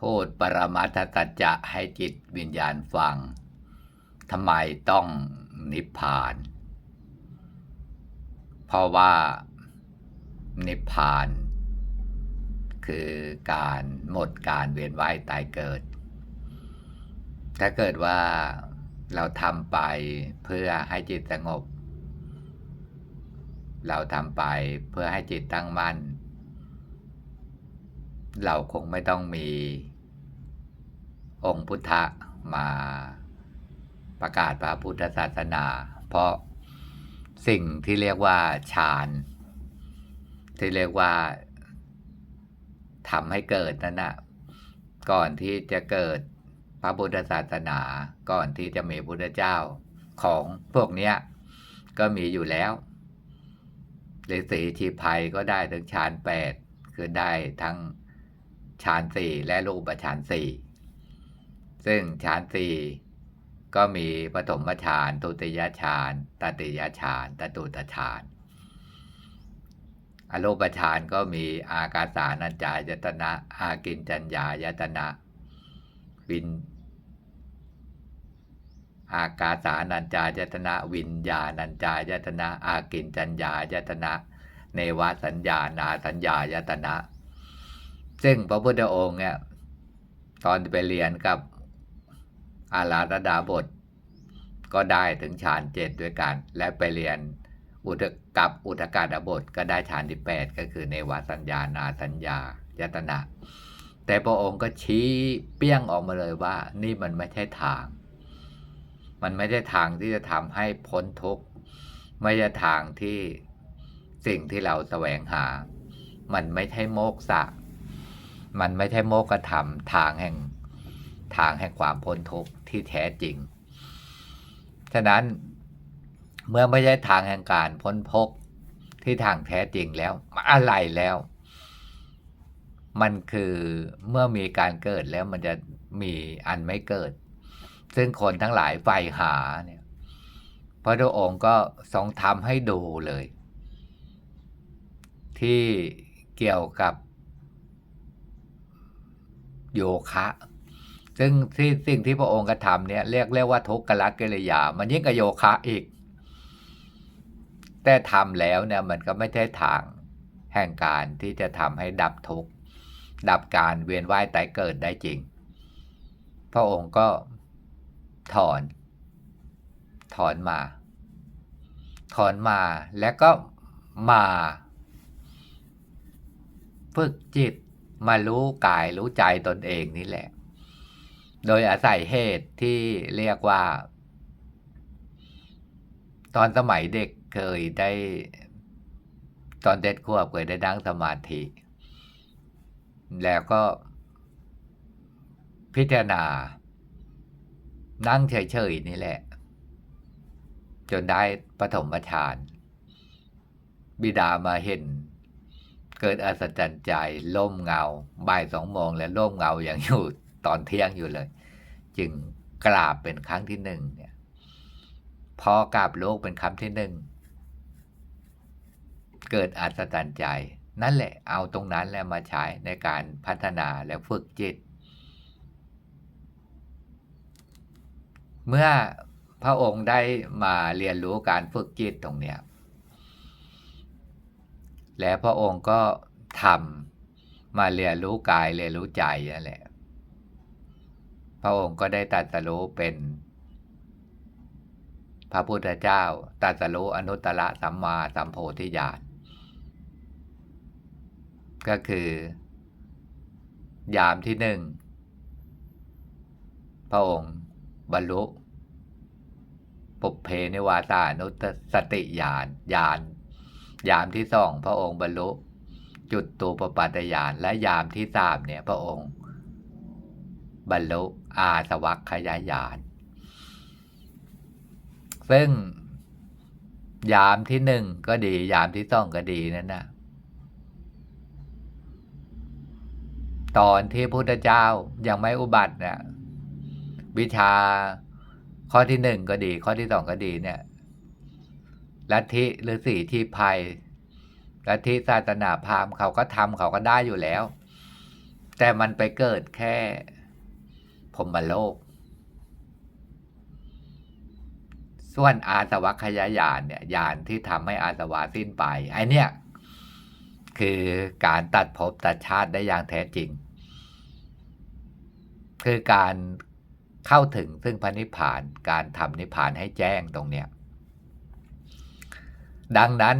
พูดปรมัตถสัจจะให้จิตวิญญาณฟังทำไมต้องนิพพาน เพราะว่านิพพาน คือการหมดการเวียนว่ายตายเกิด ถ้าเกิดว่าเราทำไปเพื่อให้จิตสงบ เราทำไปเพื่อให้จิตตั้งมั่น เราคงไม่ต้องมี องค์พุทธะมาประกาศพระพุทธศาสนา เพราะสิ่งที่เรียกว่าฌานที่เรียกว่าทำให้เกิดนั่นนะก่อนที่จะเกิดพระพุทธศาสนา ก่อนที่จะมีพุทธเจ้าของพวกเนี้ยก็มีอยู่แล้วฤาษีชีภัยก็ได้ถึงฌานแปดคือได้ทั้งฌานสี่และรูปฌานสี่ ซึ่งฌานสี่ก็มีปฐมฌานตุติยฌานตติยฌานตตุตฌานอรูปฌานก็มีอากาสานัญจายตนะ อากินจัญญายตนะ วิน อากาสานัญจายตนะ วิญญาณัญจายตนะ อากินจัญญายตนะ เนวสัญญานาสัญญายตนะ ซึ่งพระพุทธองค์เนี่ยตอนไปเรียนกับ อาราธดาบท ก็ได้ถึงฌานเจ็ดด้วยกัน และไปเรียนอุทกับอุทกาดาบทก็ได้ฌานที่แปดก็คือเนวสัญญานาสัญญายตนะ แต่พระองค์ก็ชี้เปี้ยงออกมาเลยว่า นี่มันไม่ใช่ทาง มันไม่ใช่ทางที่จะทำให้พ้นทุกข์ไม่ใช่ทางที่สิ่งที่เราแสวงหา มันไม่ใช่โมกษะ มันไม่ใช่โมกธรรมทางแห่งทางแห่งความพ้นทุกข์ ที่แท้จริง ฉะนั้นเมื่อไม่ใช่ทางแห่งการพ้นพที่ทางแท้จริงแล้ว อะไรแล้ว มันคือเมื่อมีการเกิดแล้วมันจะมีอันไม่เกิด ซึ่งคนทั้งหลายใฝ่หาเนี่ยพระพุทธองค์ก็ทรงทำให้ดูเลย ที่เกี่ยวกับโยคะ ซึ่งที่สิ่งที่พระองค์กระทำเนี่ยเรียกเรียกว่าทุกขละกิริยา มันยิ่งกโยคะอีก แต่ทำแล้วเนี่ยมันก็ไม่ใช่ทางแห่งการที่จะทำให้ดับทุกข์ดับการเวียนว่ายตายเกิดได้จริง พระองค์ก็ถอน ถอนมา ถอนมาแล้วก็มาฝึกจิตมารู้กายรู้ใจตนเองนี่แหละ โดยอาศัยเหตุที่เรียกว่า ตอนสมัยเด็กเคยได้ ตอนเด็กขวบเคยได้ดังสมาธิ แล้วก็ พิจารณา นั่งเฉยๆนี่แหละ จนได้ปฐมฌานบิดามาเห็น เกิดอัศจรรย์ใจล่มเงา บ่ายสองโมงแล้วล่มเงาอย่างอยู่ ตอนเที่ยงอยู่เลย จึงกราบเป็นครั้งที่หนึ่งเนี่ยพอกราบโลกเป็นครั้งที่หนึ่งเกิดอัศจรรย์ใจ นั่นแหละเอาตรงนั้นแล้วมาใช้ในการพัฒนาและฝึกจิต เมื่อพระองค์ได้มาเรียนรู้การฝึกจิตตรงเนี้ยและพระองค์ก็ทำมาเรียนรู้กายเรียนรู้ใจนั่นแหละ พระองค์ก็ได้ตรัสรู้เป็น พระพุทธเจ้าตรัสรู้อนุตตรสัมมาสัมโพธิญาณก็คือ ยามที่หนึ่งพระองค์บรรลุปุเพนิวาสานุสติญาณญาณยามที่สองพระองค์บรรลุจุดตูปปัตตญาณและยามที่สามเนี่ยพระองค์ บรรลุอาสวัคขยายาน ซึ่ง ยามที่หนึ่งก็ดี ยามที่สองก็ดีนั่นนะตอนที่พุทธเจ้ายังไม่อุบัติเนี่ยวิชาข้อที่หนึ่งก็ดี ข้อที่สองก็ดีเนี่ยลัทธิหรือสีที่ภัยลัทธิศาสนาพราหมณ์เขาก็ทำเขาก็ได้อยู่แล้ว แต่มันไปเกิดแค่ พรมโลก ส่วนอาสวัคยายานเนี่ยยานที่ทำให้อาสวะสิ้นไปไอเนี่ย คือการตัดภพตัดชาติได้อย่างแท้จริง คือการเข้าถึงซึ่งพระนิพพานการทำนิพพานให้แจ้งตรงเนี้ยดังนั้น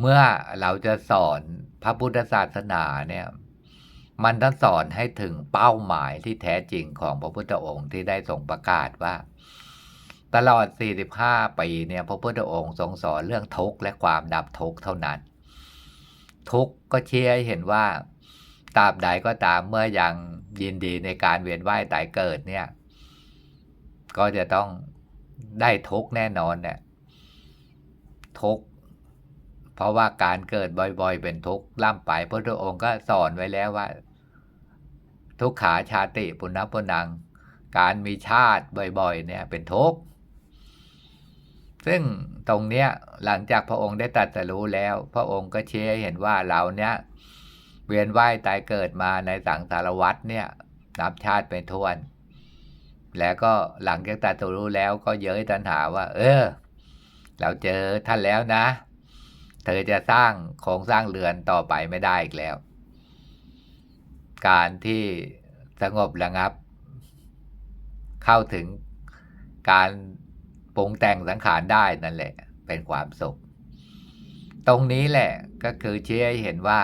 เมื่อเราจะสอนพระพุทธศาสนาเนี่ย มันต้องสอนให้ถึงเป้าหมายที่แท้จริงของพระพุทธองค์ที่ได้ทรงประกาศว่า ตลอด 45 ปีเนี่ยพระพุทธองค์ทรงสอนเรื่องทุกข์และความดับทุกข์เท่านั้น ทุกข์ก็เชี้ให้เห็นว่าตราบใดก็ตามเมื่อยังยินดีในการเวียนว่ายตายเกิดเนี่ย ก็จะต้องได้ทุกข์แน่นอนเนี่ยทุกข์เพราะว่าการเกิดบ่อยๆ เป็นทุกข์ล่ำไปพระพุทธองค์ก็สอนไว้แล้วว่า ทุกขาชาติปุณณปุนัง การมีชาติบ่อยๆเนี่ยเป็นทุกข์ซึ่งตรงเนี้ยหลังจากพระองค์ได้ตรัสรู้แล้ว พระองค์ก็เชี้ให้เห็นว่าเราเนี้ยเวียนว่ายตายเกิดมาในสังสารวัฏเนี่ยนับชาติเป็นทวน แล้วก็หลังจากตรัสรู้แล้วก็เย้ยตัณหาว่า เออ เราเจอท่านแล้วนะ เธอจะสร้างโครงสร้างเรือนต่อไปไม่ได้อีกแล้ว การที่สงบระงับ เข้าถึงการปรุงแต่งสังขารได้นั่นแหละ เป็นความสุข ตรงนี้แหละก็คือเชี้ให้เห็นว่า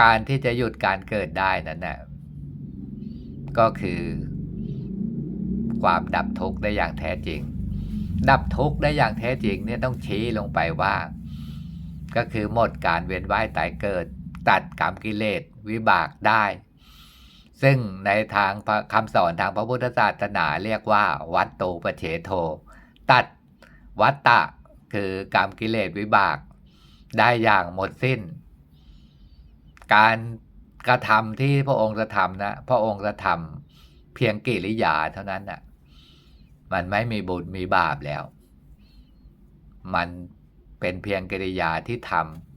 การที่จะหยุดการเกิดได้นั้นน่ะก็คือ ความดับทุกข์ได้อย่างแท้จริง ดับทุกข์ได้อย่างแท้จริงเนี่ยต้องชี้ลงไปว่า ก็คือหมดการเวียนว่ายตายเกิด ตัดกรรมกิเลส วิบากได้ ซึ่งในทางคำสอนทางพระพุทธศาสนาเรียกว่า วัตโตปเฉโท ตัดวัตตะคือกรรมกิเลสวิบากได้อย่างหมดสิ้น การกระทำที่พระองค์จะทำนะพระองค์จะทำเพียงกิริยาเท่านั้นนะ่ะมันไม่มีบุญมีบาปแล้ว มันเป็นเพียงกิริยาที่ทำ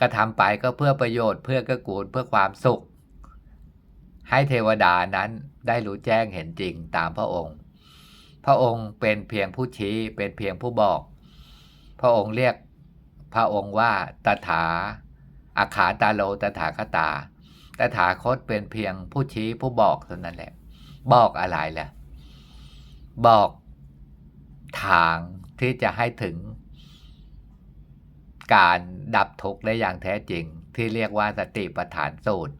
ก็ทำไปก็เพื่อประโยชน์เพื่อก็กูลเพื่อความสุข ให้เทวดานั้นได้รู้แจ้งเห็นจริงตามพระองค์ พระองค์เป็นเพียงผู้ชี้เป็นเพียงผู้บอก พระองค์เรียกพระองค์ว่าตถาอาขาตาโลตถาคตา ตถาคตเป็นเพียงผู้ชี้ผู้บอกเท่านั้นแหละ บอกอะไรแหละบอกทางที่จะให้ถึงการ ดับทุกข์ได้อย่างแท้จริง ที่เรียกว่าสติปัฏฐานสูตร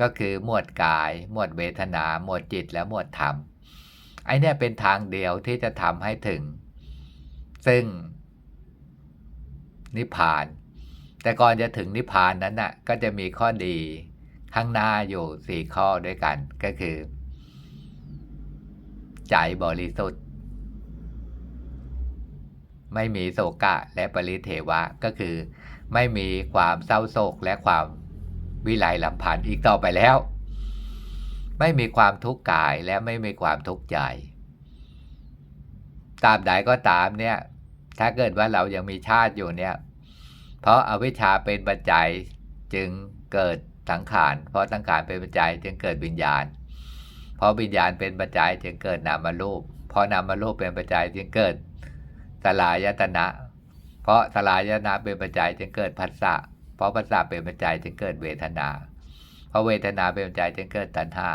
ก็คือหมวดกาย หมวดเวทนา หมวดจิตและหมวดธรรมไอเนี่ยเป็นทางเดียวที่จะทำให้ถึง ซึ่ง นิพพาน แต่ก่อนจะถึงนิพพานนั้นน่ะก็จะมีข้อดีข้างหน้าอยู่สี่ข้อด้วยกันก็คือ ใจบริสุทธิ์ ไม่มีโศกะและปริเทวะก็คือ ไม่มีความเศร้าโศกและความวิไลลำพันธ์อีกต่อไปแล้ว ไม่มีความทุกข์กายและไม่มีความทุกข์ใจตามใดก็ตามเนี่ย ถ้าเกิดว่าเรายังมีชาติอยู่เนี่ย เพราะอาวิชชาเป็นปัจจัยจึงเกิดสังขาร เพราะสังขารเป็นปัจจัยจึงเกิดวิญญาณ เพราะวิญญาณเป็นปัจจัยจึงเกิดนามรูป เพราะนามรูปเป็นปัจจัยจึงเกิด สลายตนะ เพราะสลายตนะเป็นปัจจัยจึงเกิดผัสสะเพราะผัสสะเป็นปัจจัยจึงเกิดเวทนา เพราะเวทนาเป็นปัจจัยจึงเกิดตัณหา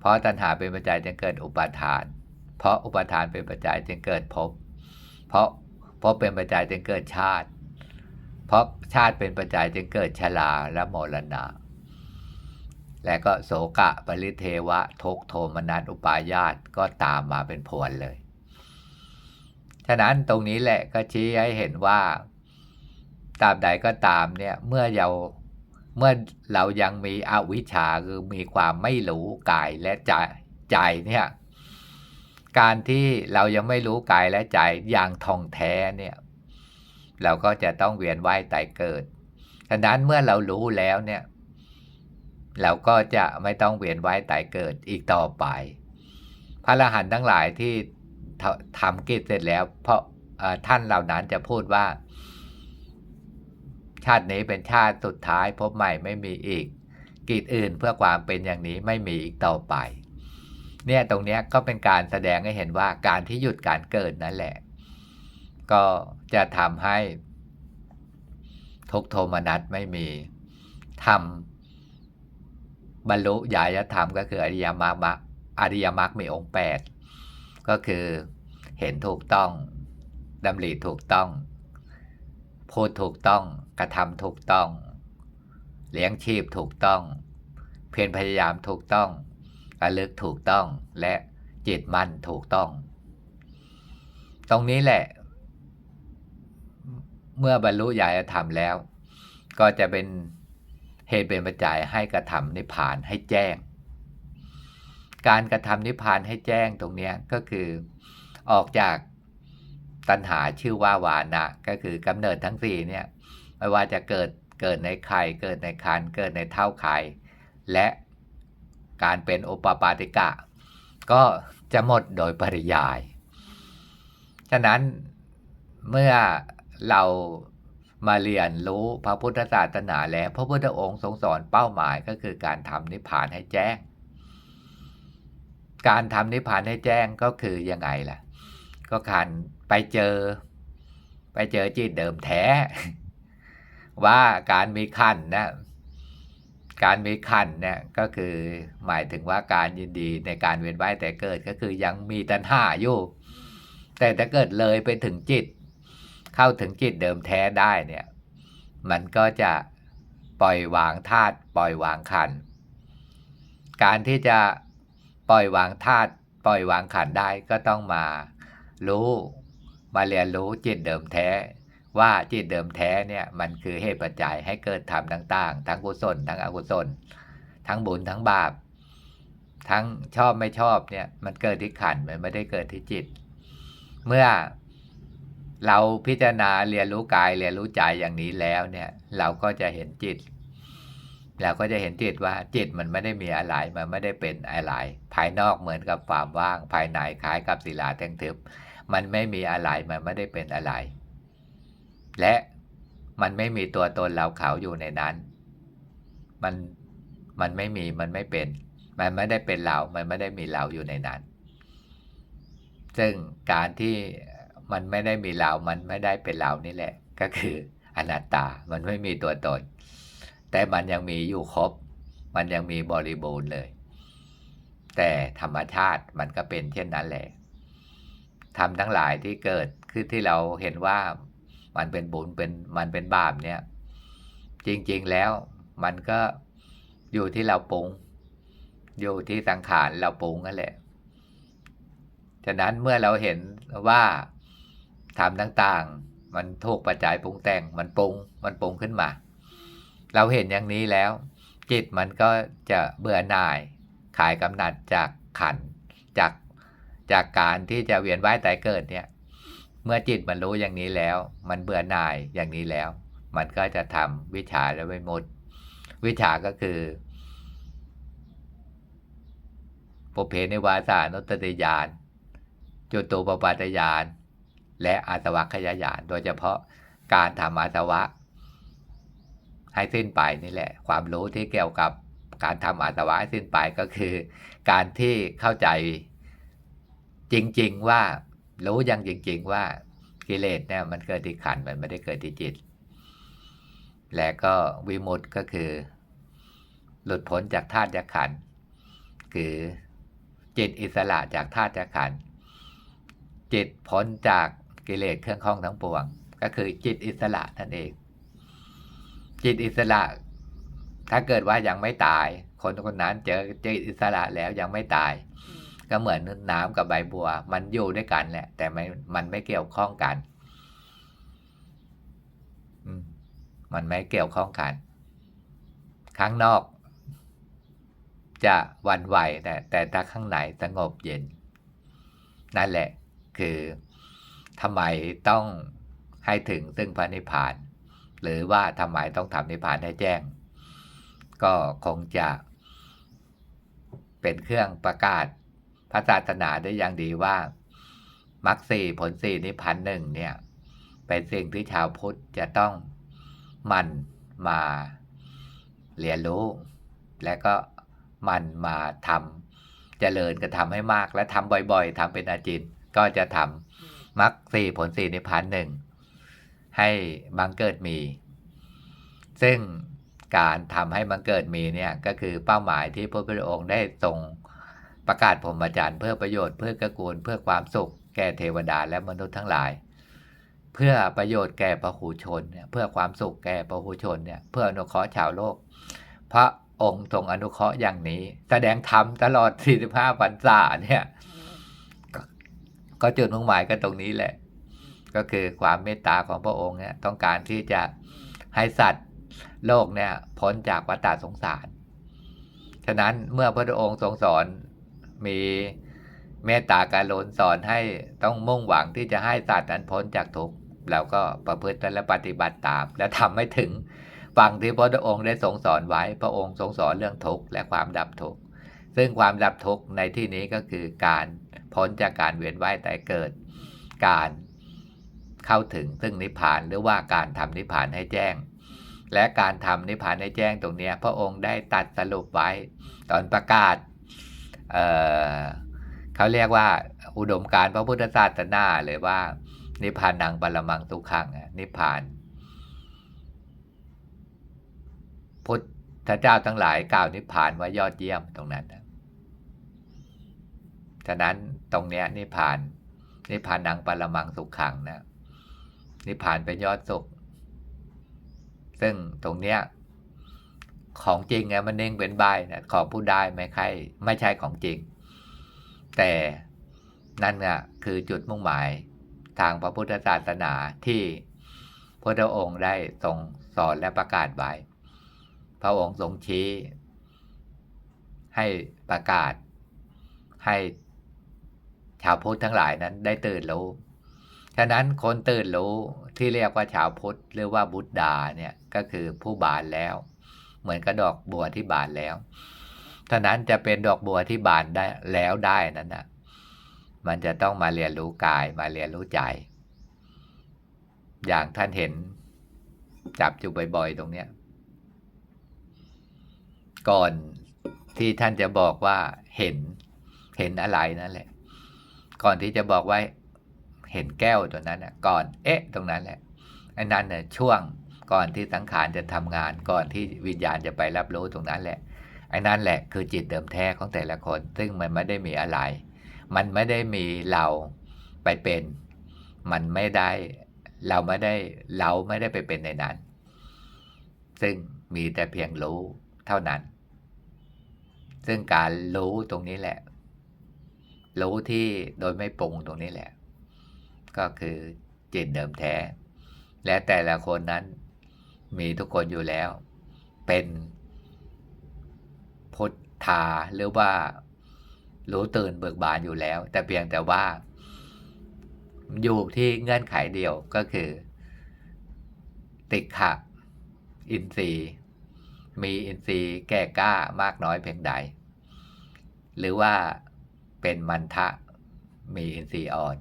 เพราะตัณหาเป็นปัจจัยจึงเกิดอุปาทาน เพราะอุปาทานเป็นปัจจัยจึงเกิดภพ เพราะภพเป็นปัจจัยจึงเกิดชาติ เพราะชาติเป็นปัจจัยจึงเกิดชราและมรณะ และก็โสกะปริเทวะทุกโทมนัสอุปายาตก็ตามมาเป็นพวนเลย ฉะนั้นตรงนี้แหละก็ชี้ให้เห็นว่าตามใดก็ตามเนี่ยเมื่อเราเมื่อเรายังมีอวิชชาคือมีความไม่รู้กายและใจใจเนี่ยการที่เรายังไม่รู้กายและใจอย่างท่องแท้เนี่ยเราก็จะต้องเวียนว่ายตายเกิด ฉะนั้นเมื่อเรารู้แล้วเนี่ยเราก็จะไม่ต้องเวียนว่ายตายเกิดอีกต่อไป พระอรหันต์ทั้งหลายที่ ทำกิจเสร็จแล้ว เพราะท่านเหล่านั้นจะพูดว่า ชาตินี้เป็นชาติสุดท้ายพบใหม่ไม่มีอีกกิจอื่นเพื่อความเป็นอย่างนี้ไม่มีอีกต่อไป เนี่ยตรงนี้ก็เป็นการแสดงให้เห็นว่าการที่หยุดการเกิดนั่นแหละ ก็จะทำให้ทุกโทมนัสไม่มีทำบรรลุญาณธรรมก็คืออริยมรรคอริยมรรคมีองค์แปด ก็คือเห็นถูกต้องดำริถูกต้อง พูดถูกต้องกระทำถูกต้อง เลี้ยงชีพถูกต้อง เพียรพยายามถูกต้องระลึกถูกต้องและจิตมั่นถูกต้อง ตรงนี้แหละ เมื่อบรรลุญาณธรรมแล้ว ก็จะเป็นเหตุเป็นปัจจัยให้กระทำนิพพานให้แจ้ง การกระทำนิพพานให้แจ้งตรงนี้ก็คือออกจากตัณหาชื่อว่าวานะ ก็คือกำเนิดทั้งสี่เนี่ยไม่ว่าจะเกิดเกิดในไข่เกิดในคันเกิดในเท่าไข่และการเป็นโอปปาติกะ ก็จะหมดโดยปริยาย ฉะนั้นเมื่อเรามาเรียนรู้พระพุทธศาสนาแล้ว พระพุทธองค์ทรงสอนเป้าหมายก็คือการทำนิพพานให้แจ้ง การทำนิพพานให้แจ้งก็คือยังไงล่ะ ก็การไปเจอ ไปเจอจิตเดิมแท้ ว่าการมีขันนะการมีขันเนี่ยก็คือหมายถึงว่าการยินดีในการเวียนว่ายแต่เกิดก็คือยังมีตัณหาอยู่ แต่ถ้าเกิดเลยไปถึงจิต เข้าถึงจิตเดิมแท้ได้เนี่ย มันก็จะปล่อยวางธาตุปล่อยวางขัน การที่จะ ปล่อยวางธาตุปล่อยวางขันได้ก็ต้องมา รู้มาเรียนรู้จิตเดิมแท้ ว่าจิตเดิมแท้เนี่ยมันคือเหตุปัจจัยให้เกิดธรรมต่างๆ ทั้งกุศลทั้งอกุศล ทั้งบุญทั้งบาป ทั้งชอบไม่ชอบเนี่ยมันเกิดที่ขันมันไม่ได้เกิดที่จิต เมื่อเราพิจารณาเรียนรู้กายเรียนรู้ใจอย่างนี้แล้วเนี่ยเราก็จะเห็นจิต เราก็จะเห็นจิตว่าจิตมันไม่ได้มีอะไรมันไม่ได้เป็นอะไร ภายนอกเหมือนกับความว่าง ภายในคล้ายกับศิลาแท่งทึบ มันไม่มีอะไรมันไม่ได้เป็นอะไร และมันไม่มีตัวตนเราเขาอยู่ในนั้น มันมันไม่มีมันไม่เป็น มันไม่ได้เป็นเรา มันไม่ได้มีเราอยู่ในนั้น ซึ่งการที่มันไม่ได้มีเรา มันไม่ได้เป็นเรานี่แหละ ก็คืออนัตตา มันไม่มีตัวตน แต่มันยังมีอยู่ครบ มันยังมีบริบูรณ์เลย แต่ธรรมชาติมันก็เป็นเช่นนั้นแหละทำทั้งหลายที่เกิดคือที่เราเห็นว่ามันเป็นบุญเป็นมันเป็นบาปเนี่ย จริงๆแล้วมันก็อยู่ที่เราปรุง อยู่ที่สังขารเราปรุงนั่นแหละ ฉะนั้นเมื่อเราเห็นว่าทำต่างๆ มันถูกปัจจัยปรุงแต่งมันปรุงมันปรุงขึ้นมา เราเห็นอย่างนี้แล้ว จิตมันก็จะเบื่อหน่ายขายกำหนัดจากขันจากจากการที่จะเวียนว่ายตายเกิดเนี่ย เมื่อจิตมันรู้อย่างนี้แล้ว มันเบื่อหน่ายอย่างนี้แล้ว มันก็จะทำวิชาและวิมุตวิชาก็คือปุเพนิวาสานุตติยานจุตูปปาตยาน และอาสวัคยายาน โดยเฉพาะการทำอาสวะ ให้เส้นไปนี่แหละ ความรู้ที่เกี่ยวกับการทำอาสวะให้สิ้นไปก็คือ การที่เข้าใจจริง ๆ ว่ารู้อย่างจริง ๆ ว่ากิเลสเนี่ยมันเกิดที่ขันมันไม่ได้เกิดที่จิต และก็วิมุตต์ก็คือ หลุดพ้นจากธาตุจากขันคือจิตอิสระจากธาตุจากขันจิตพ้นจากกิเลสเครื่องข้องทั้งปวง ก็คือจิตอิสระนั่นเอง จิตอิสระ ถ้าเกิดว่ายังไม่ตาย คนคนนั้นเจอจิตอิสระแล้วยังไม่ตาย ก็เหมือนน้ำกับใบบัว มันอยู่ด้วยกันแหละ แต่ไม่มันไม่เกี่ยวข้องกันมันไม่เกี่ยวข้องกันข้างนอก จะวันไหวแต่แต่ถ้าข้างในสงบเย็น นั่นแหละ คือทำไมต้องให้ถึงซึ่งพระนิพพาน หรือว่าทำไมต้องทำนิพพานให้แจ้ง ก็คงจะ เป็นเครื่องประกาศพระศาสนาได้อย่างดีว่ามรรคสี่ผลสี่นิพพานหนึ่งเนี่ย เป็นสิ่งที่ชาวพุทธจะต้องมันมาเรียนรู้ และก็มันมาทำเจริญกระทำให้มากและทำบ่อยๆทำเป็นอาจินก็จะทำมรรคสี่ผลสี่ในพันหนึ่ง ให้บังเกิดมี ซึ่งการทำให้บังเกิดมีเนี่ยก็คือเป้าหมายที่พระพุทธองค์ได้ทรงประกาศพรหมจรรย์เพื่อประโยชน์เพื่อกระกูลเพื่อความสุข แก่เทวดาและมนุษย์ทั้งหลาย เพื่อประโยชน์แก่ประหูชนเนี่ยเพื่อความสุขแก่ประหูชนเนี่ยเพื่ออนุเคราะห์ชาวโลก พระองค์ทรงอนุเคราะห์อย่างนี้ แสดงธรรมตลอด 45พรรษาเนี่ยก็ก็จุดมุ่งหมายกันตรงนี้แหละ ก็คือความเมตตาของพระองค์เนี่ยต้องการที่จะให้สัตว์โลกเนี่ยพ้นจากวัฏฏสงสาร ฉะนั้นเมื่อพระองค์ทรงสอนมีเมตตาการลนสอนให้ต้องมุ่งหวังที่จะให้สัตว์นั้นพ้นจากทุกข์เราก็ประพฤติและปฏิบัติตาม และทำให้ถึงฝั่งที่พระองค์ได้ทรงสอนไว้ พระองค์ทรงสอนเรื่องทุกข์และความดับทุกข์ ซึ่งความดับทุกข์ในที่นี้ก็คือการพ้นจากการเวียนว่ายแต่เกิด การ เข้าถึงซึ่งนิพพานหรือว่าการทำนิพพานให้แจ้ง และการทำนิพพานให้แจ้งตรงนี้พระองค์ได้ตัดสรุปไว้ ตอนประกาศเเขาเรียกว่าอุดมการพระพุทธศาสนาเลยว่า นิพพานังปรมังทุขังนิพพาน พุทธเจ้าทั้งหลายกล่าวนิพพานว่ายอดเยี่ยมตรงนั้นฉะนั้นตรงเนี้ยนิพพานนิพพานังปรมังสุขขังนะ นิพพานเป็นยอดสุข ซึ่งตรงเนี้ยของจริงไงมันเน่งเป็นใบนะของผู้ได้ไม่ใช่ไม่ใช่ของจริง แต่นั่นน่ะคือจุดมุ่งหมายทางพระพุทธศาสนาที่พระองค์ได้ทรงสอนและประกาศไว้ พระองค์ทรงชี้ ให้ประกาศให้ชาวพุทธทั้งหลายนั้นได้ตื่นรู้ ฉะนั้นคนตื่นรู้ที่เรียกว่าชาวพุทธหรือว่าบุตรดาเนี่ยก็คือผู้บานแล้ว เหมือนกระดอกบัวที่บานแล้วฉะนั้นจะเป็นดอกบัวที่บานได้แล้วได้นั้นนะมันจะต้องมาเรียนรู้กายมาเรียนรู้ใจ อย่างท่านเห็นจับอยู่บ่อยๆ ตรงเนี้ย ก่อนที่ท่านจะบอกว่าเห็นเห็นอะไรนั่นแหละ ก่อนที่จะบอกว่า เห็นแก้วตัวนั้นน่ะก่อน เอ๊ะ ตรงนั้นแหละไอ้นั่นเนี่ยช่วงก่อนที่สังขารจะทำงานก่อนที่วิญญาณจะไปรับรู้ตรงนั้นแหละไอ้นั่นแหละคือจิตเดิมแท้ของแต่ละคน ซึ่งมันไม่ได้มีอะไร มันไม่ได้มีเราไปเป็น มันไม่ได้เราไม่ได้เราไม่ได้ไปเป็นในนั้น ซึ่งมีแต่เพียงรู้เท่านั้น ซึ่งการรู้ตรงนี้แหละ รู้ที่โดยไม่ปรุงตรงนี้แหละ ก็คือจิตเดิมแท้ และแต่ละคนนั้นมีทุกคนอยู่แล้ว เป็นพุทธาหรือว่ารู้ตื่นเบิกบานอยู่แล้ว แต่เพียงแต่ว่า อยู่ที่เงื่อนไขเดียวก็คือ ติขะอินทรีย์มีอินทรีย์แก่กล้ามากน้อยเพียงใด หรือว่าเป็นมันทะมีอินทรีย์อ่อน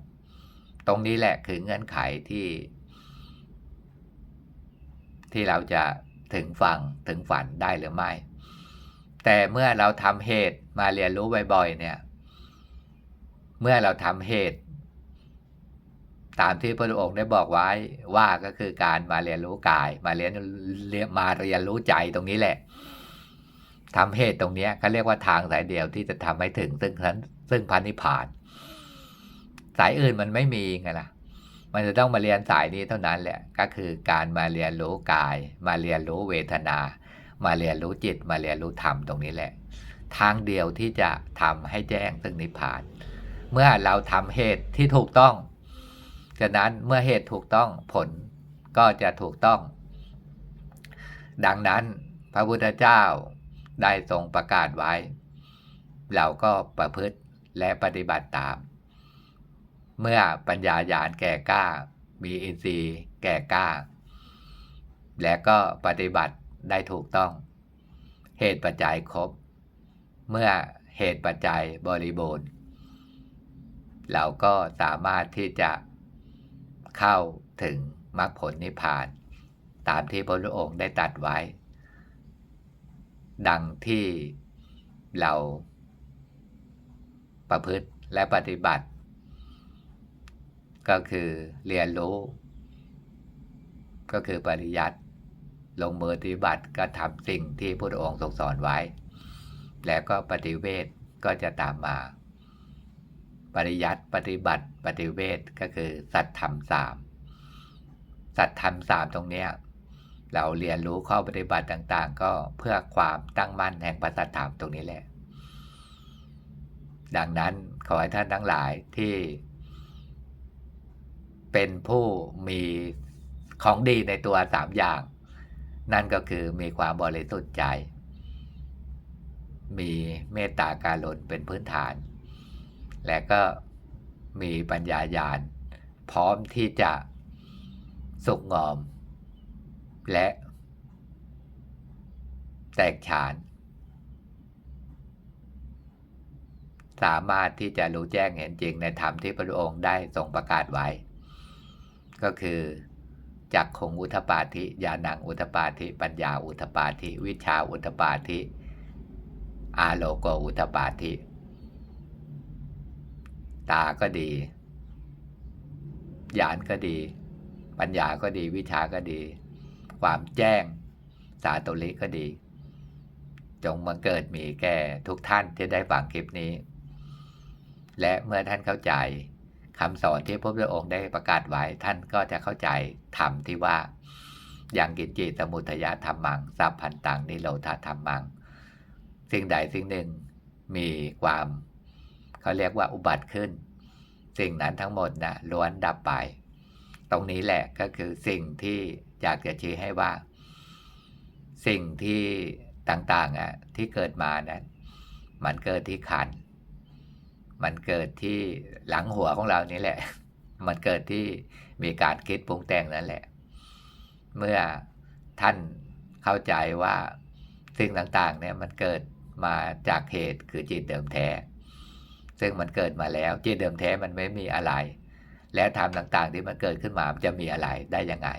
ตรงนี้แหละคือเงื่อนไขที่ ที่เราจะถึงฝั่งถึงฝันได้หรือไม่ แต่เมื่อเราทำเหตุมาเรียนรู้บ่อยๆเนี่ย เมื่อเราทำเหตุ ตามที่พระองค์ได้บอกไว้ว่าก็คือการมาเรียนรู้กาย มาเรียนมาเรียนรู้ใจตรงนี้แหละทำเหตุตรงนี้เขาเรียกว่าทางสายเดียวที่จะทำให้ถึงซึ่งนั้นซึ่งพันนิพาน สายอื่นมันไม่มีไงล่ะ มันจะต้องมาเรียนสายนี้เท่านั้นแหละ ก็คือการมาเรียนรู้กาย มาเรียนรู้เวทนา มาเรียนรู้จิต มาเรียนรู้ธรรมตรงนี้แหละ ทางเดียวที่จะทำให้แจ้งซึ่งนิพพาน เมื่อเราทำเหตุที่ถูกต้องฉะนั้นเมื่อเหตุถูกต้องผลก็จะถูกต้อง ดังนั้นพระพุทธเจ้าได้ทรงประกาศไว้ เราก็ประพฤติและปฏิบัติตาม เมื่อปัญญาญาณแก่กล้า มีอินทรีย์แก่กล้า และก็ปฏิบัติได้ถูกต้อง เหตุปัจจัยครบ เมื่อเหตุปัจจัยบริบูรณ์ เราก็สามารถที่จะเข้าถึงมรรคผลนิพพาน ตามที่พระพุทธองค์ได้ตัดไว้ ดังที่เราประพฤติและปฏิบัติ ก็คือเรียนรู้ ก็คือปริยัติลงมือปฏิบัติก็ทำสิ่งที่พระองค์ทรงสอนไว้ แล้วก็ปฏิเวทก็จะตามมา ปริยัติปฏิบัติปฏิเวทก็คือสัตธรรมสามสัตธรรมสามตรงเนี้ยเราเรียนรู้ข้อปฏิบัติต่างๆ ก็เพื่อความตั้งมั่นแห่งพระสัทธรรมตรงนี้แหละ ดังนั้นขอให้ท่านทั้งหลายที่ เป็นผู้มีของดีในตัวสามอย่าง นั่นก็คือมีความบริสุทธิ์ใจ มีเมตตาการุณเป็นพื้นฐาน และก็มีปัญญาญาณ พร้อมที่จะสุกงอม และแตกฉาน สามารถที่จะรู้แจ้งเห็นจริงในธรรมที่พระองค์ได้ทรงประกาศไว้ ก็คือจักคงอุทปาธิญาณังอุทปาธิ ปัญญาอุทปาธิ วิชาอุทปาธิ อาโลโกอุทปาธิ ตาก็ดีญาณก็ดี ปัญญาก็ดี วิชาก็ดี ความแจ้ง สาตุลิก็ดี จงมาเกิดมีแก่ทุกท่านที่ได้ฟังคลิปนี้ และเมื่อท่านเข้าใจ คำสอนที่พระพุทธองค์ได้ประกาศไว้ท่านก็จะเข้าใจธรรมที่ว่า อย่างกินจิตมุทยาธรรมังสัพพันตังนิโรธาธรรมัง สิ่งใดสิ่งหนึ่งมีความเขาเรียกว่าอุบัติขึ้น สิ่งนั้นทั้งหมดนะล้วนดับไป ตรงนี้แหละก็คือสิ่งที่อยากจะชี้ให้ว่า สิ่งที่ต่างๆอะที่เกิดมานั้นมันเกิดที่ขัน มันเกิดที่หลังหัวของเรานี่แหละ มันเกิดที่มีการคิดปรุงแต่งนั่นแหละ เมื่อท่านเข้าใจว่าสิ่งต่างๆเนี่ยมันเกิดมาจากเหตุคือจิตเดิมแท้ ซึ่งมันเกิดมาแล้วจิตเดิมแท้มันไม่มีอะไร และธรรมต่างๆ ที่มันเกิดขึ้นมามันจะมีอะไรได้ยังไง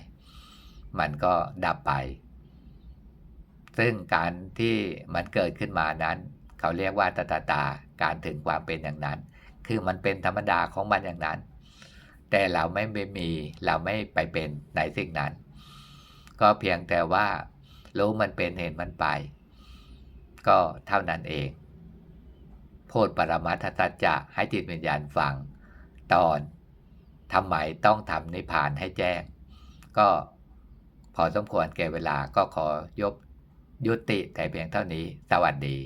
มันก็ดับไป ซึ่งการที่มันเกิดขึ้นมานั้น เขาเรียกว่าตาตาตาการถึงความเป็นอย่างนั้น คือมันเป็นธรรมดาของมันอย่างนั้น แต่เราไม่ไปมีเราไม่ไปเป็นในสิ่งนั้น ก็เพียงแต่ว่ารู้มันเป็นเห็นมันไป ก็เท่านั้นเอง โพูดปรมัตถสัจจะให้จิตวิญญาณฟัง ตอนทำไมต้องทำนิพพานให้แจ้ง ก็พอสมควรแก่เวลาก็ขอยบยุติแต่เพียงเท่านี้ สวัสดี